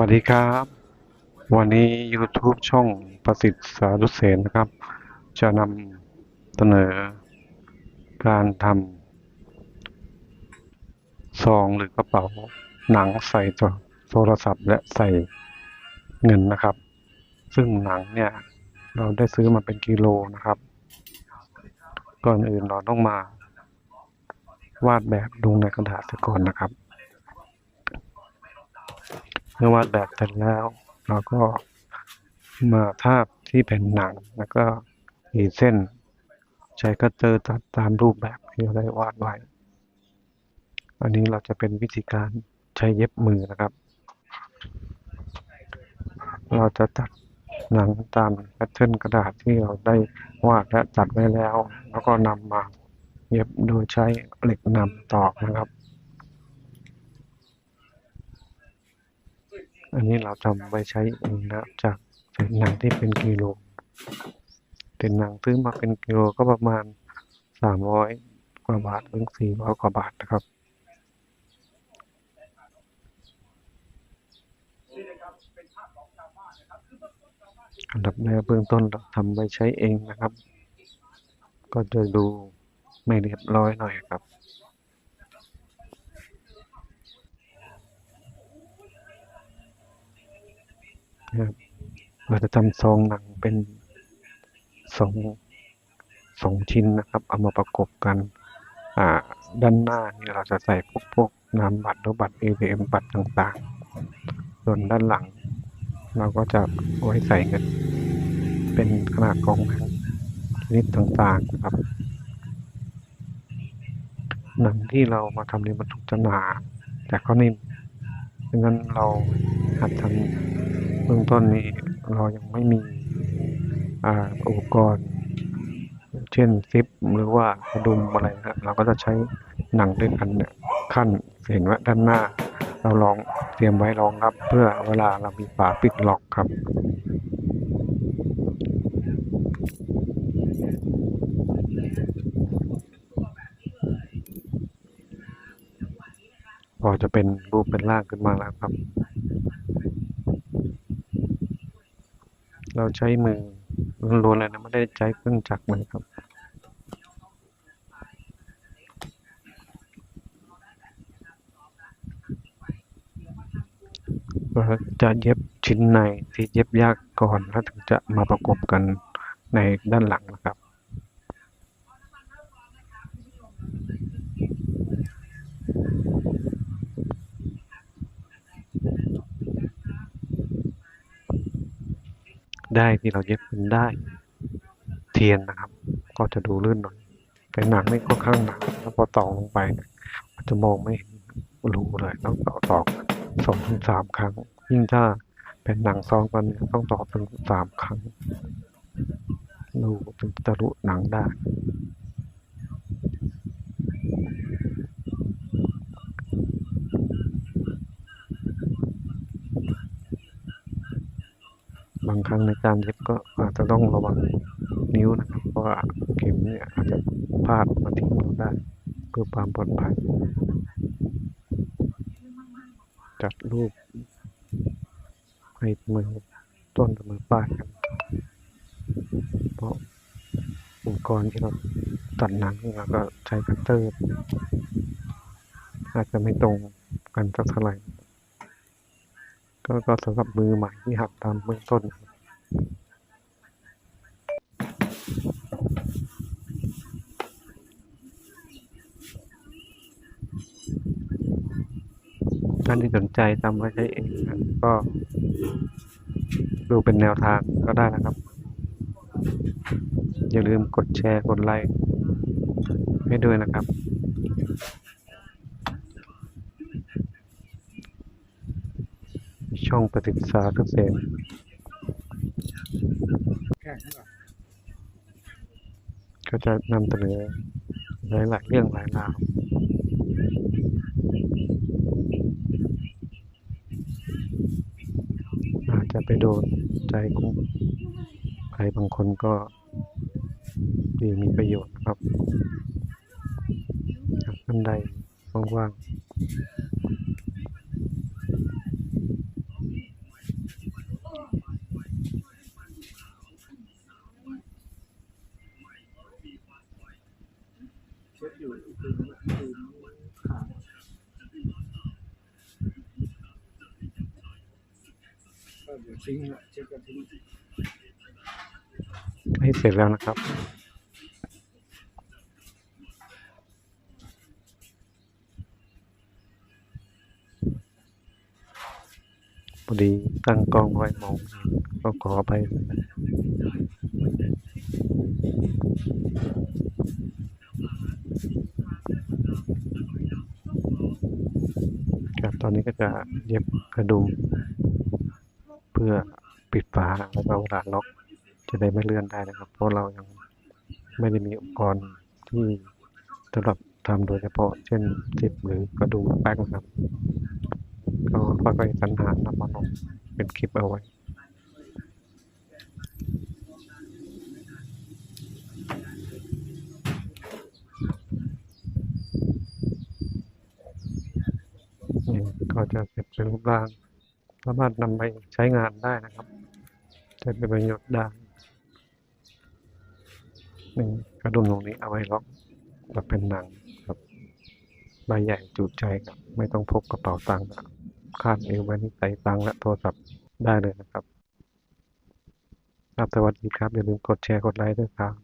วัสดีครับ วันนี้ YouTube ช่องประสิทธิ์สารุเสนนะครับ จะนำเสนอการทำซองหรือกระเป๋าหนังใส่โทรศัพท์และใส่เงินนะครับ ซึ่งหนังเนี่ย เราได้ซื้อมาเป็นกิโลนะครับ ก่อนอื่นเราต้องมาวาดแบบลงในกระดาษก่อนนะครับ เมื่อวาดแบบเสร็จแล้ว เราก็มาทาบที่แผ่นหนังแล้วก็ขีดเส้น ใช้คัตเตอร์ตัดตามรูปแบบที่เราได้วาดไว้ อันนี้เราจะเป็นวิธีการใช้เย็บมือนะครับ เราจะตัดหนังตามแพทเทิร์นกระดาษที่เราได้วาดและตัดไว้แล้ว แล้วก็นำมาเย็บโดยใช้เหล็กนำตอกนะครับ อันนี้เราทำไว้ใช้เองนะจากหนังที่เป็นกิโลเป็นหนังซื้อมาเป็นกิโลก็ประมาณสามร้อยกว่าบาทถึงสี่ร้อยกว่าบาทนะครับอันดับแรกเบื้องต้นเราทำไว้ใช้เองนะครับ ก็จะดูไม่เรียบร้อยหน่อยครับ นะครับเราจะทำซองหนังเป็นสองสองชิ้นนะครับ เอามาประกบกัน อ่า ด้านหน้านี่เราจะใส่พวกพวกนามบัตรหรือบัตร ATM บัตรต่างๆ ส่วนด้านหลัง เราก็จะไว้ใส่เงิน เป็นขนาดกองหนังชนิดต่างๆนะครับหนังที่เรามาทำในบรรทุกจะหนาแต่ก็นิ่มดังนั้นเราหัดทำ เบื้องต้นนี้เรายังไม่มีอุปกรณ์ เช่นซิปหรือว่ากระดุมอะไรนะเราก็จะใช้หนังด้วยกันเนี่ยขั้นเห็นว่าด้านหน้า เราลองเตรียมไว้รองรับ เพื่อเวลาเรามีฝาปิดล็อกครับพอจะเป็นรูปเป็นร่างขึ้นมาแล้วครับ เราใช้มือล้วนๆเลยนะไม่ได้ใช้เครื่องจักรเลยครับเราจะเย็บชิ้นในที่เย็บยากก่อนแล้วถึงจะมาประกบกันในด้านหลังนะครับ ได้ที่เราเย็บเป็นได้ เทียนนะครับ ก็จะดูลื่นหน่อยแต่หนังไม่ค่อนข้างหนักแล้วพอตอกลงไปมันจะมองไม่เห็นรูเลยต้องต่อตอกสองถึงสามครั้ง ยิ่งถ้าเป็นหนังซองกันเนี่ยต้องตอกถึงสามครั้งรูถึงจะรุหนังได้ บางค รั้งในการเย็บก็อาจจะต้องระวังนิ้วนะครับ เพราะว่าเข็มเนี่ยอาจจะพลาดมาทิ้งเราได้เพื่อความปลอดภัย จัดรูปให้มือต้นกับมือปลายกันเพราะอุปกรณ์ที่เราตัดหนังเราก็ใช้คัตเตอร์ อาจจะไม่ตรงกันสักเท่าไหร่ก็สำหรับมือใหม่ที่หัดตามเบื้องต้นครับ ท่านที่สนใจทำไว้ใช้เองก็ ดูเป็นแนวทางก็ได้นะครับ อย่าลืมกดแชร์กดไลค์ให้ด้วยนะครับช่องปฏิษาทุกเสน แข่งเหรอ ก็จะนำเสนอหลายหลายๆเรื่องหลายราวอาจจะไปโดนใจของใครบางคนก็ดีมีประโยชน์ครับหากท่านใดว่างๆ เดี๋ยวทิ้งละเช็คก็ทิ้งให้เสร็จแล้วนะครับพอดีตั้งกล้องไว้มองก็ขอไปครับตอนนี้ก็จะเย็บกระดุม เพื่อปิดฝาแล้วก็เวลาล็อกจะได้ไม่เลื่อนได้นะครับ เพราะเรายังไม่ได้มีอุปกรณ์ที่สำหรับทำโดยเฉพาะ เช่นจิบหรือกระดุมแป๊กนะครับ ก็ค่อยๆสรรหานำมาลงเป็นคลิปเอาไว้ก็จะเสร็จเป็นรูปร่าง สามารถนำไปใช้งานได้นะครับใช้เป็นประโยชน์ได้นี่กระดุมตรงนี้เอาไว้ล็อกแบบเป็นหนังครับใบใหญ่จุใจครับ ไม่ต้องพกกระเป๋าตังค์ครับคาดเอวไว้นี่ใส่ตังค์และโทรศัพท์ได้เลยนะครับครับสวัสดีครับอย่าลืมกดแชร์กดไลค์ด้วยครับ